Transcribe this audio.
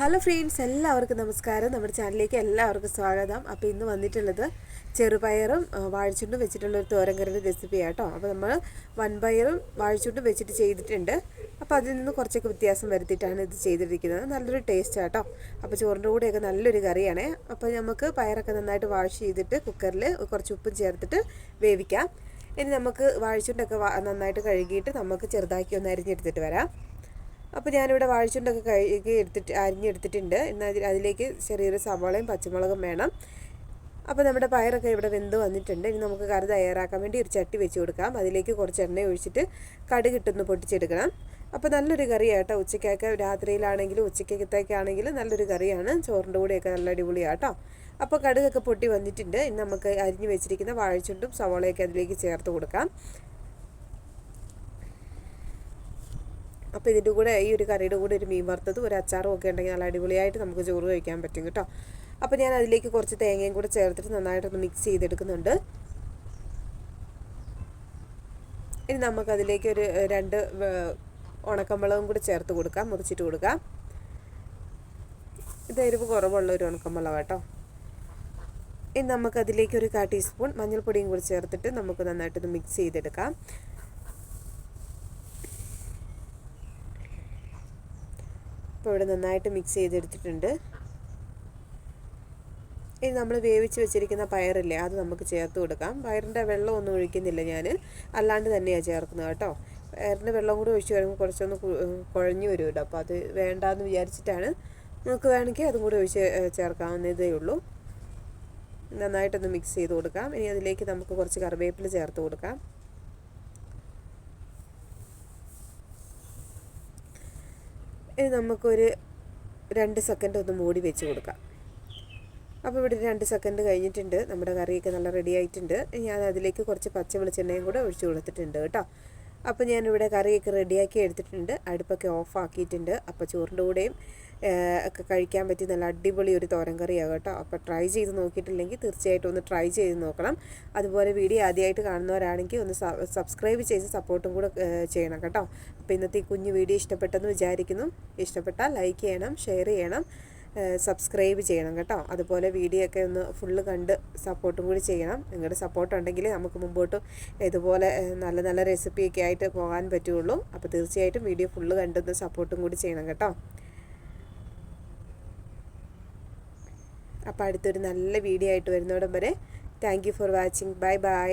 Hello friends എല്ലാവർക്കും നമസ്കാരം. നമ്മുടെ ചാനലിലേക്ക് എല്ലാവർക്കും സ്വാഗതം. അപ്പോൾ ഇന്ന് വന്നിട്ടുള്ളത് ചെറുപയറും വാഴച്ചുണ്ടും വെച്ചിട്ടുള്ള ഒരു തോരങ്കറിന്റെ റെസിപ്പി ആട്ടോ അപ്പോൾ നമ്മൾ വൺ പയറും വാഴച്ചുണ്ടും വെച്ചിട്ട് ചെയ്തിട്ടുണ്ട്. അപ്പോൾ അതിൽ നിന്ന് കുറച്ചൊക്കെ വ്യത്യാസം വരുത്തിയിട്ടാണ് ഇത് ചെയ്തിരിക്കുന്നത്. നല്ലൊരു ടേസ്റ്റ് ആട്ടോ അപ്പോൾ ചോറിന്റെ കൂടെയൊക്കെ നല്ലൊരു കറിയാണ്. അപ്പോൾ നമുക്ക് പയറൊക്കെ നന്നായിട്ട് വാഷ് ചെയ്തിട്ട് കുക്കറിൽ കുറച്ച് ഉപ്പും ചേർത്തിട്ട് വേവിക്കാം. ഇനി നമുക്ക് വാഴച്ചുണ്ടൊക്കെ നന്നായിട്ട് കഴുകിയിട്ട് നമുക്ക് ചെറുതാക്കി ഒന്ന് അരിഞ്ഞെടുത്തിട്ട് വരാം. അപ്പോൾ ഞാനിവിടെ വാഴച്ചുണ്ടൊക്കെ കഴുകി എടുത്തിട്ട് അരിഞ്ഞെടുത്തിട്ടുണ്ട്. എന്നാൽ അതിലേക്ക് ചെറിയൊരു സവാളയും പച്ചമുളകും വേണം. അപ്പോൾ നമ്മുടെ പയറൊക്കെ ഇവിടെ വെന്ത് വന്നിട്ടുണ്ട്. ഇനി നമുക്ക് കറി തയ്യാറാക്കാൻ വേണ്ടി ഒരു ചട്ടി വെച്ച് കൊടുക്കാം. അതിലേക്ക് കുറച്ച് എണ്ണ ഒഴിച്ചിട്ട് കടുക് ഇട്ടൊന്ന് പൊട്ടിച്ചെടുക്കണം. അപ്പോൾ നല്ലൊരു കറിയാട്ടോ ഉച്ചയ്ക്കൊക്കെ. രാത്രിയിലാണെങ്കിലും ഉച്ചയ്ക്കത്തേക്കാണെങ്കിലും നല്ലൊരു കറിയാണ്. ചോറിന്റെ കൂടെയൊക്കെ നല്ല അടിപൊളിയാട്ടോ. അപ്പോൾ കടുകൊക്കെ പൊട്ടി വന്നിട്ടുണ്ട്. ഇനി നമുക്ക് അരിഞ്ഞു വെച്ചിരിക്കുന്ന വാഴച്ചുണ്ടും സവാളയൊക്കെ അതിലേക്ക് ചേർത്ത് കൊടുക്കാം. അപ്പോൾ ഇതിന്റെ കൂടെ ഈ ഒരു കറിയുടെ കൂടെ ഒരു മീൻ വറുത്തതും ഒരു അച്ചാറും ഒക്കെ ഉണ്ടെങ്കിൽ നല്ല അടിപൊളിയായിട്ട് നമുക്ക് ചോറ് കഴിക്കാൻ പറ്റും കേട്ടോ. അപ്പോൾ ഞാൻ അതിലേക്ക് കുറച്ച് തേങ്ങയും കൂടെ ചേർത്തിട്ട് നന്നായിട്ടൊന്ന് മിക്സ് ചെയ്തെടുക്കുന്നുണ്ട്. ഇനി നമുക്കതിലേക്ക് ഒരു രണ്ട് ഉണക്കമ്പളവും കൂടി ചേർത്ത് കൊടുക്കാം മുറിച്ചിട്ട് കൊടുക്കാം. ഇത് എരിവ് കുറവുള്ള ഒരു ഉണക്കമ്പളവ് കേട്ടോ. ഇനി നമുക്കതിലേക്ക് ഒരു കാ ടീസ്പൂൺ മഞ്ഞൾപ്പൊടിയും കൂടി ചേർത്തിട്ട് നമുക്ക് നന്നായിട്ടൊന്ന് മിക്സ് ചെയ്തെടുക്കാം. ഇപ്പോൾ ഇവിടെ നന്നായിട്ട് മിക്സ് ചെയ്തെടുത്തിട്ടുണ്ട്. ഇനി നമ്മൾ വേവിച്ച് വെച്ചിരിക്കുന്ന പയറില്ലേ അത് നമുക്ക് ചേർത്ത് കൊടുക്കാം. പയറിന്റെ വെള്ളം ഒന്നും ഒഴിക്കുന്നില്ല ഞാൻ അല്ലാണ്ട് തന്നെയാണ് ചേർക്കുന്നത് കേട്ടോ. പയറിന്റെ വെള്ളം കൂടി ഒഴിച്ച് വരുമ്പോൾ കുറച്ചൊന്ന് കുഴഞ്ഞു വരും കേട്ടോ അപ്പോൾ അത് വേണ്ടാന്ന് വിചാരിച്ചിട്ടാണ്. നമുക്ക് വേണമെങ്കിൽ അതും കൂടി ഒഴിച്ച് ചേർക്കാവുന്നതേ ഉള്ളൂ. നന്നായിട്ടൊന്ന് മിക്സ് ചെയ്ത് കൊടുക്കാം. ഇനി അതിലേക്ക് നമുക്ക് കുറച്ച് കറിവേപ്പില ചേർത്ത് കൊടുക്കാം. ഇനി നമുക്കൊരു രണ്ട് സെക്കൻഡ് ഒന്ന് മൂടി വെച്ച് കൊടുക്കാം. അപ്പോൾ ഇവിടെ രണ്ട് സെക്കൻഡ് കഴിഞ്ഞിട്ടുണ്ട്. നമ്മുടെ കറിയൊക്കെ നല്ല റെഡി ആയിട്ടുണ്ട്. ഞാൻ അതിലേക്ക് കുറച്ച് പച്ച വെളിച്ചെണ്ണയും കൂടെ ഒഴിച്ചു കൊടുത്തിട്ടുണ്ട് കേട്ടോ. അപ്പോൾ ഞാനിവിടെ കറിയൊക്കെ റെഡിയാക്കി എടുത്തിട്ടുണ്ട്. അടുപ്പൊക്കെ ഓഫാക്കിയിട്ടുണ്ട്. അപ്പോൾ ചോറിന്റെ കൂടെയും ഒക്കെ കഴിക്കാൻ പറ്റിയ നല്ല അടിപൊളി ഒരു തോരൻ കറിയാണ് കേട്ടോ. അപ്പോൾ ട്രൈ ചെയ്ത് നോക്കിയിട്ടില്ലെങ്കിൽ തീർച്ചയായിട്ടും ഒന്ന് ട്രൈ ചെയ്ത് നോക്കണം. അതുപോലെ വീഡിയോ ആദ്യമായിട്ട് കാണുന്നവരാണെങ്കിൽ ഒന്ന് സബ്സ്ക്രൈബ് ചെയ്ത് സപ്പോർട്ടും കൂടെ ചെയ്യണം കേട്ടോ. അപ്പോൾ ഇന്നത്തെ ഈ കുഞ്ഞു വീഡിയോ ഇഷ്ടപ്പെട്ടെന്ന് വിചാരിക്കുന്നു. ഇഷ്ടപ്പെട്ടാൽ ലൈക്ക് ചെയ്യണം ഷെയർ ചെയ്യണം. സബ്സ്ക്രൈബ് ചെയ്യണം കേട്ടോ. അതുപോലെ വീഡിയോ ഒക്കെ ഒന്ന് ഫുള്ള് കണ്ട് സപ്പോർട്ടും കൂടി ചെയ്യണം. നിങ്ങളുടെ സപ്പോർട്ട് ഉണ്ടെങ്കിൽ നമുക്ക് മുമ്പോട്ട് ഇതുപോലെ നല്ല നല്ല റെസിപ്പിയൊക്കെ ആയിട്ട് പോകാൻ പറ്റുള്ളൂ. അപ്പോൾ തീർച്ചയായിട്ടും വീഡിയോ ഫുള്ള് കണ്ടൊന്ന് സപ്പോർട്ടും കൂടി ചെയ്യണം കേട്ടോ. അപ്പോൾ അടുത്തൊരു നല്ല വീഡിയോ ആയിട്ട് വരുന്നോടം വരെ thank you for watching bye bye